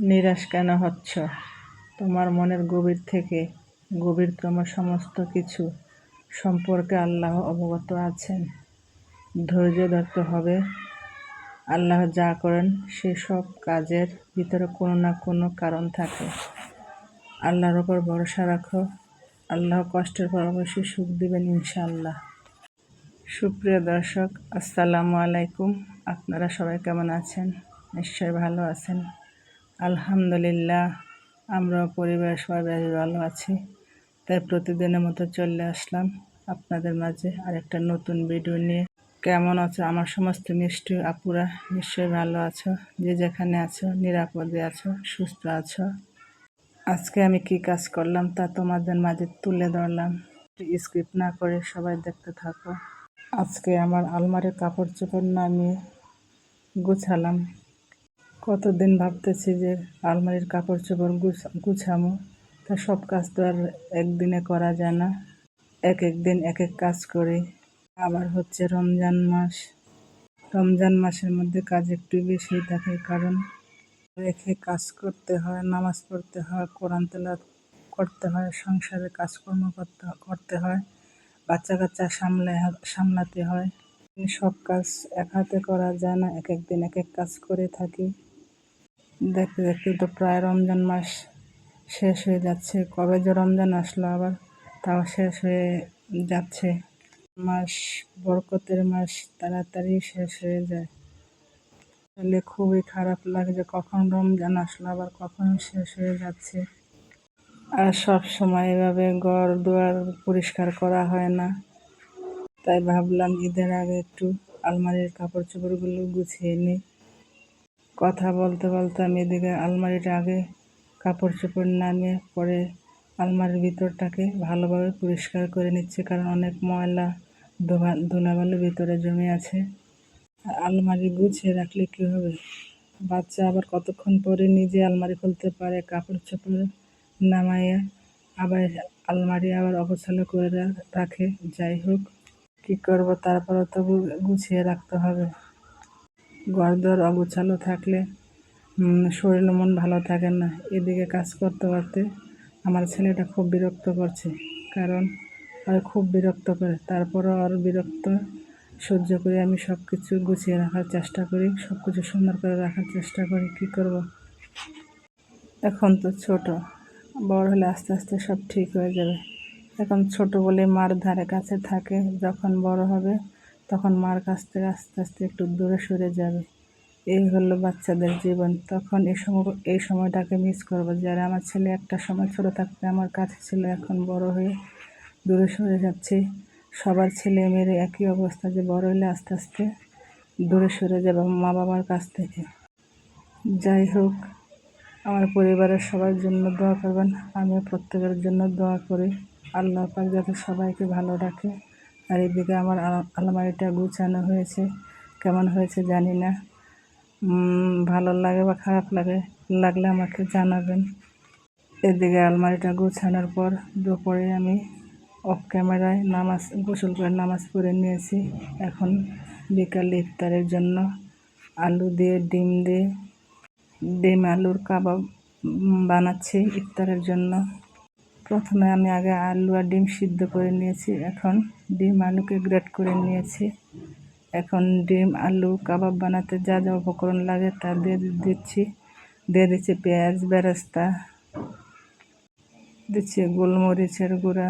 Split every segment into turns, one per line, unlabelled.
নিরাশ কেন হচ্ছ? তোমার মনের গভীর থেকে গভীরতম সমস্ত কিছু সম্পর্কে আল্লাহ অবগত আছেন। ধৈর্য ধরতে হবে। আল্লাহ যা করেন সেসব কাজের ভিতরে কোনো না কোনো কারণ থাকে। আল্লাহর ওপর ভরসা রাখো। আল্লাহ কষ্টের পর অবশ্যই সুখ দেবেন ইনশাআল্লাহ। সুপ্রিয় দর্শক, আসসালামু আলাইকুম। আপনারা সবাই কেমন আছেন? নিশ্চয়ই ভালো আছেন। আলহামদুলিল্লাহ, আমরা পরিবার সবাই বেশ ভালো আছি। তাই প্রতিদিনের মতো চলে আসলাম আপনাদের মাঝে আরেকটা নতুন ভিডিও নিয়ে। কেমন আছো? আমার সমস্ত মিষ্টি আপুরা নিশ্চয়ই ভালো আছো। যে যেখানে আছো, নিরাপদে আছো, সুস্থ আছো। আজকে আমি কি কাজ করলাম তা তোমাদের মাঝে তুলে ধরলাম। স্ক্রিপ্ট না করে সবাই দেখতে থাকো। আজকে আমার আলমারির কাপড় চোপড় নামিয়ে গুছালাম। কতদিন ভাবতেছি যে আলমারির কাপড় চোপড় গুছামো। তা সব কাজ তো আর একদিনে করা যায় না। এক এক দিন এক এক কাজ করি। আবার হচ্ছে রমজান মাস। রমজান মাসের মধ্যে কাজ একটু বেশি থাকে কারণ রেখে কাজ করতে হয়, নামাজ পড়তে হয়, কোরআন তেলা করতে হয়, সংসারে কাজকর্ম করতে করতে হয়, বাচ্চা কাচ্চা সামলে, সামলাতে হয়। সব কাজ এক হাতে করা যায় না, এক এক দিন এক এক কাজ করে থাকি। দেখতে দেখতে তো প্রায় রমজান মাস শেষ হয়ে যাচ্ছে। কবে যে রমজান আসলো আবার, তাও শেষ হয়ে যাচ্ছে। মাস, বরকতের মাস তাড়াতাড়ি শেষ হয়ে যায়। তাহলে খুবই খারাপ লাগে যে কখন রমজান আসলো, আবার কখন শেষ হয়ে যাচ্ছে। আর সব সময় এভাবে ঘর দুয়ার পরিষ্কার করা হয় না। তাই ভাবলাম ঈদের আগে একটু আলমারির কাপড় চোপড়গুলো গুছিয়ে নিই। কথা বলতে বলতে আমি এদিকে আলমারিটা আগে কাপড় চোপড় নামিয়ে পরে আলমারির ভিতরটাকে ভালোভাবে পরিষ্কার করে নিচ্ছে, কারণ অনেক ময়লা ধুলাবালু ভিতরে জমে আছে। আলমারি গুছিয়ে রাখলে কী হবে? বাচ্চা আবার কতক্ষণ পরে নিজে আলমারি খুলতে পারে কাপড় চোপড় নামাইয়া আবার আলমারি আবার অগোছালো করে রাখে? যাই হোক, কী করব? তারপরে তো গুছিয়ে রাখতে হবে। ঘরদোর অগোছালো থাকলে শরীর মন ভালো থাকে না। এদিকে কাজ করতে করতে আমার ছেলেটা খুব বিরক্ত করছে, কারণ আর খুব বিরক্ত করে। তারপরও আর বিরক্ত সহ্য করে আমি সব কিছু গুছিয়ে রাখার চেষ্টা করি সব কিছু সুন্দর করে রাখার চেষ্টা করি। কী করব? এখন তো ছোট, বড় হলে আস্তে আস্তে সব ঠিক হয়ে যাবে। এখন ছোট বলে মার ধারে কাছে থাকে, যখন বড় হবে তখন মার কাছ থেকে আস্তে আস্তে একটু দূরে সরে যাবে। এই হলো বাচ্চাদের জীবন। তখন এই সময়, এই সময়টাকে মিস করব। যারা আমার ছেলে একটা সময় ছোটো থাকতে আমার কাছে ছিল, এখন বড় হয়ে দূরে সরে যাচ্ছে। সবার ছেলে মেয়ের একই অবস্থা যে বড় হলে আস্তে আস্তে দূরে সরে যাবে মা বাবার কাছ থেকে। যাই হোক, আমার পরিবারের সবার জন্য দোয়া করবেন। আমিও প্রত্যেকের জন্য দোয়া করি। আল্লাহ পাক যাতে সবাইকে ভালো রাখে। আর এদিকে আমার আলমারিটা গুছানো হয়েছে। কেমন হয়েছে জানি না। ভালো লাগে বা খারাপ লাগে, লাগলে আমাকে জানাবেন। এদিকে আলমারিটা গুছানোর পর দুপুরে আমি অফ ক্যামেরায় নামাজ, গোসল করে নামাজ পড়ে নিয়েছি। এখন বিকালে ইফতারের জন্য আলু দিয়ে, ডিম দিয়ে, ডিম, আলুর কাবাব বানাচ্ছি ইফতারের জন্য। প্রথমে আমি আগে আলু আর ডিম সিদ্ধ করে নিয়েছি। এখন ডিম আলুকে গ্রেট করে নিয়েছি। এখন ডিম, আলু, কাবাব বানাতে যা যা উপকরণ লাগে তা দিয়ে দিচ্ছি। দিয়ে দিচ্ছি পেঁয়াজ, বেরেস্তা, দিচ্ছি গোলমরিচের গুঁড়া,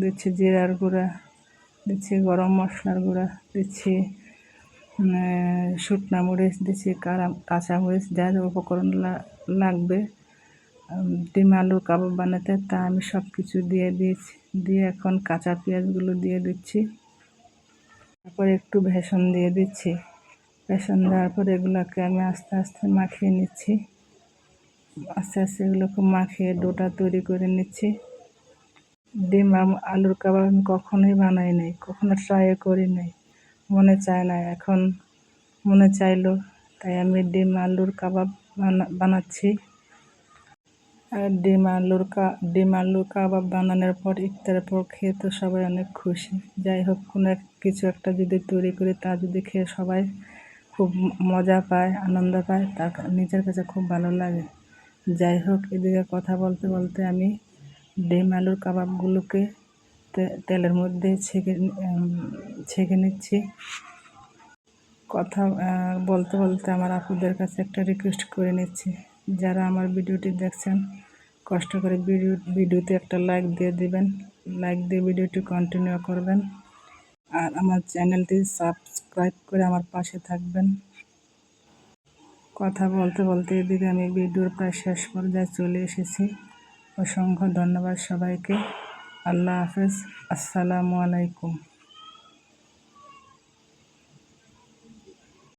দিচ্ছি জিরার গুঁড়া, দিচ্ছি গরম মশলার গুঁড়া, দিচ্ছি শুকনা মরিচ, দিচ্ছি কাঁচা মরিচ, যা যা উপকরণ লাগবে। ডিম আলুর কাবাব বানাতে তা আমি সব কিছু দিয়ে দিয়েছি। দিয়ে এখন কাঁচা পেঁয়াজগুলো দিয়ে দিচ্ছি। তারপর একটু ভেসন দিয়ে দিচ্ছি। ভেসন দেওয়ার পর এগুলোকে আমি আস্তে আস্তে মাখিয়ে নিচ্ছি। আস্তে আস্তে এগুলোকে মাখিয়ে ডোটা তৈরি করে নিচ্ছি। ডিম আলুর কাবাব আমি কখনোই বানাই নাই, কখনো ট্রাই করি নাই। মনে চায় না, এখন মনে চাইলো তাই আমি ডিম আলুর কাবাব বানাচ্ছি। আর ডিম আলুর কা ডিম আলুর কাবাব বানানোর পর ইফতারের পর খেয়ে তো সবাই অনেক খুশি। যাই হোক, কোনো এক, কিছু একটা যদি তৈরি করি, তা যদি খেয়ে সবাই খুব মজা পায়, আনন্দ পায় তার নিজের কাছে খুব ভালো লাগে। যাই হোক, এদিকে কথা বলতে বলতে আমি ডিম আলুর কাবাবগুলোকে তেলের মধ্যে ছেঁকে ছেঁকে নিচ্ছি। কথা বলতে বলতে আমার আপুদের কাছে একটা রিকোয়েস্ট করে নিচ্ছি। যারা আমার ভিডিওটি দেখছেন, কষ্ট করে ভিডিও, ভিডিওতে একটা লাইক দিয়ে দিবেন। লাইক দিয়ে ভিডিওটি কন্টিনিউ করবেন। আর আমার চ্যানেলটি সাবস্ক্রাইব করে আমার পাশে থাকবেন। কথা বলতে বলতে এদিকে আমি ভিডিওর প্রায় শেষ পর্যায়ে চলে এসেছি। অসংখ্য ধন্যবাদ সবাইকে। আল্লাহ হাফেজ। আসসালামু আলাইকুম।